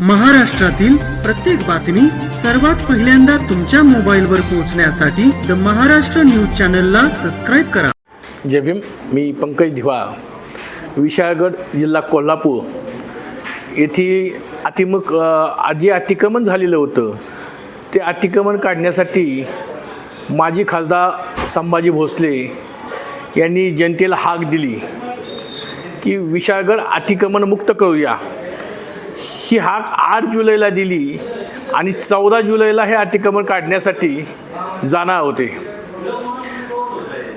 महाराष्ट्रातील प्रत्येक बातमी सर्वात पहिल्यांदा तुमच्या मोबाईलवर पोहोचण्यासाठी द महाराष्ट्र न्यूज चॅनलला सबस्क्राईब करा. जय भीम मी पंकज धिवा. विशाळगड जिल्हा कोल्हापूर. येथे अतिमक आधी जे अतिक्रमण झालेलं होतं. ते अतिक्रमण काढण्यासाठी माजी खासदार संभाजी भोसले यांनी जनतेला हाक दिली की विशाळगड अतिक्रमण मुक्त करूया. ही हाक आठ जुलैला दिली आणि चौदा जुलैला हे अतिक्रमण काढण्यासाठी जाणार होते.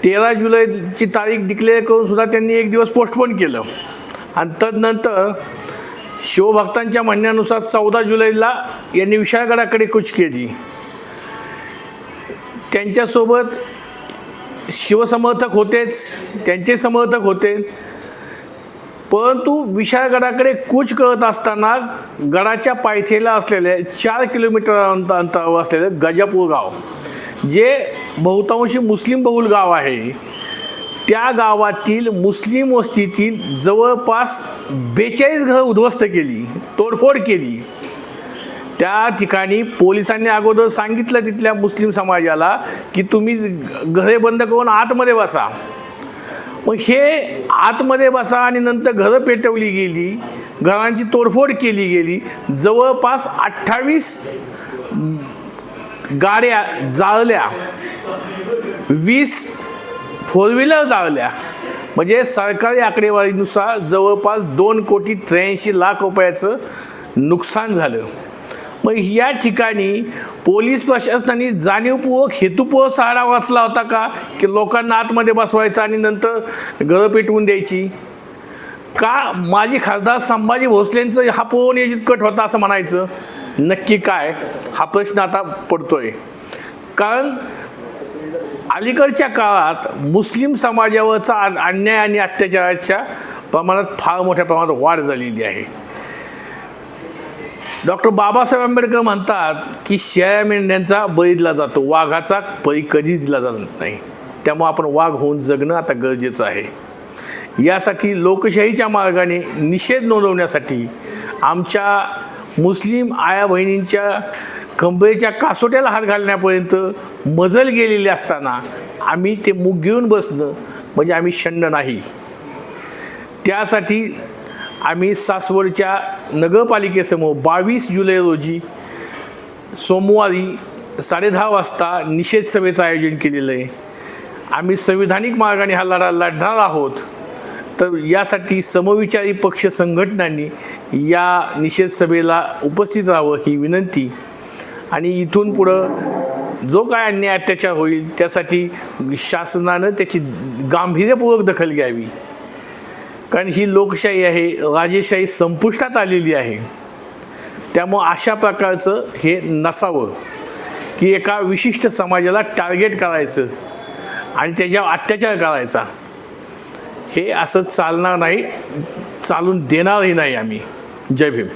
तेरा जुलैची तारीख डिक्लेअर करून सुद्धा त्यांनी एक दिवस पोस्टपोन केलं. आणि तदनंतर शिवभक्तांच्या म्हणण्यानुसार चौदा जुलैला यांनी विशाळगडाकडे कूच केली. त्यांच्यासोबत शिवसमर्थक होतेच त्यांचे समर्थक होते. परंतु विशाळगडाकडे कूच करत असतानाच गडाच्या पायथ्याला असलेले चार किलोमीटर अंत अंतरावर असलेलं गजापूर गाव जे बहुतांशी मुस्लिम बहुल गाव आहे त्या गावातील मुस्लिम वस्तीतील जवळपास बेचाळीस घरं उद्ध्वस्त केली तोडफोड केली. त्या ठिकाणी पोलिसांनी अगोदर सांगितलं तिथल्या मुस्लिम समाजाला की तुम्ही घरे बंद करून आतमध्ये बसा. मग हे आतमध्ये बसा आणि नंतर घरं पेटवली गेली घरांची तोडफोड केली गेली जवळपास अठ्ठावीस गाड्या जाळल्या वीस फोर व्हीलर जाळल्या. म्हणजे सरकारी आकडेवारीनुसार जवळपास दोन कोटी त्र्याऐंशी लाख रुपयाचं नुकसान झालं. मग या ठिकाणी पोलीस प्रशासनाने जाणीवपूर्वक हेतुपूर्वक सारा वाचला होता का? की लोकांना आतमध्ये बसवायचं आणि नंतर गळं पेटवून द्यायची? का माजी खासदार संभाजी भोसलेंचं हा पूर्वनियोजित कट होता असं म्हणायचं? नक्की काय? हा प्रश्न आता पडतोय. कारण अलीकडच्या काळात मुस्लिम समाजावरचा अन्याय आणि अत्याचाराच्या प्रमाणात फार मोठ्या प्रमाणात वाढ झालेली आहे. डॉक्टर बाबासाहेब आंबेडकर म्हणतात की शेळ्या मेंढ्यांचा बळी दिला जातो वाघाचा बळी कधीच दिला जात नाही. त्यामुळे आपण वाघ होऊन जगणं आता गरजेचं आहे. यासाठी लोकशाहीच्या मार्गाने निषेध नोंदवण्यासाठी आमच्या मुस्लिम आया बहिणींच्या कंबरेच्या कासोट्याला हात घालण्यापर्यंत मजल गेलेली असताना आम्ही ते मूग घेऊन बसणं म्हणजे आम्ही शंड नाही. त्यासाठी आम्ही सासवडच्या नगरपालिकेसमोर बावीस जुलै रोजी सोमवारी साडेदहा वाजता निषेध सभेचं आयोजन केलेलं आहे. आम्ही संविधानिक मार्गाने हा लढा लढणार आहोत. तर यासाठी समविचारी पक्ष संघटनांनी या निषेध सभेला उपस्थित राहावं ही विनंती. आणि इथून पुढं जो काय अन्याय अत्याचार होईल त्यासाठी शासनानं त्याची गांभीर्यपूर्वक दखल घ्यावी. कारण ही लोकशाही आहे राजेशाही संपुष्टात आलेली आहे. त्यामुळं अशा प्रकारचं हे नसावं की एका विशिष्ट समाजाला टार्गेट करायचं आणि त्याच्यावर अत्याचार करायचा. हे असं चालणार नाही चालून देणारही नाही आम्ही. जय भीम.